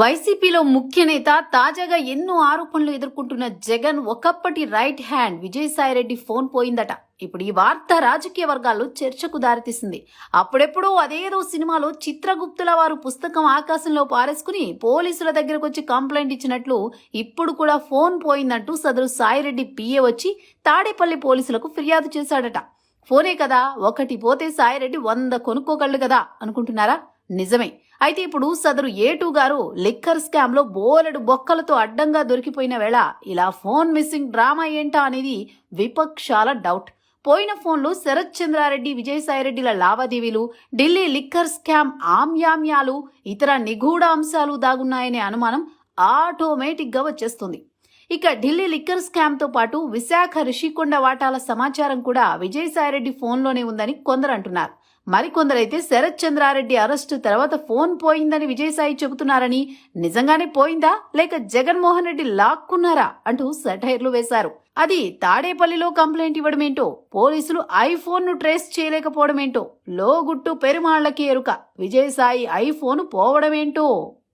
వైసీపీలో ముఖ్య నేత తాజాగా ఎన్నో ఆరోపణలు ఎదుర్కొంటున్న జగన్ ఒకప్పటి రైట్ హ్యాండ్ విజయసాయిరెడ్డి ఫోన్ పోయిందట. ఇప్పుడు ఈ వార్త రాజకీయ వర్గాల్లో చర్చకు దారితీసింది. అప్పుడెప్పుడో అదేదో సినిమాలో చిత్రగుప్తుల వారు పుస్తకం ఆకాశంలో పారేసుకుని పోలీసుల దగ్గరకు వచ్చి కంప్లైంట్ ఇచ్చినట్లు ఇప్పుడు కూడా ఫోన్ పోయిందంటూ సదరు సాయిరెడ్డి పిఏ వచ్చి తాడేపల్లి పోలీసులకు ఫిర్యాదు చేశాడట. ఫోనే కదా ఒకటి పోతే సాయిరెడ్డి వంద కొనుక్కోగలడు కదా అనుకుంటున్నారా? నిజమే. అయితే ఇప్పుడు సదరు ఏటూ గారు లిక్కర్ స్కామ్లో బోలెడు బొక్కలతో అడ్డంగా దొరికిపోయిన వేళ ఇలా ఫోన్ మిస్సింగ్ డ్రామా ఏంటా అనేది విపక్షాల డౌట్. పోయిన ఫోన్లు శరత్ చంద్రారెడ్డి విజయసాయిరెడ్డిల లావాదేవీలు ఢిల్లీ లిక్కర్ స్కామ్ ఆమ్యామ్యాలు ఇతర నిగూఢ అంశాలు దాగున్నాయనే అనుమానం ఆటోమేటిక్గా వచ్చేస్తుంది. ఇక ఢిల్లీ లిక్కర్ స్కామ్తో పాటు విశాఖ రిషికొండ వాటాల సమాచారం కూడా విజయసాయిరెడ్డి ఫోన్లోనే ఉందని కొందరు అంటున్నారు. మరికొందరైతే శరత్ చంద్రారెడ్డి అరెస్టు తర్వాత ఫోన్ పోయిందని విజయసాయి చెబుతున్నారని నిజంగానే పోయిందా? లేక జగన్మోహన్ రెడ్డి లాక్కున్నారా? అంటూ సెటైర్లు వేశారు. అది తాడేపల్లిలో కంప్లైంట్ ఇవ్వడమేంటో పోలీసులు ఐఫోన్ను ట్రేస్ చేయలేకపోవడమేంటో లోగుట్టు పెరుమాళ్ళకి ఎరుక విజయసాయి ఐఫోన్ పోవడమేంటో?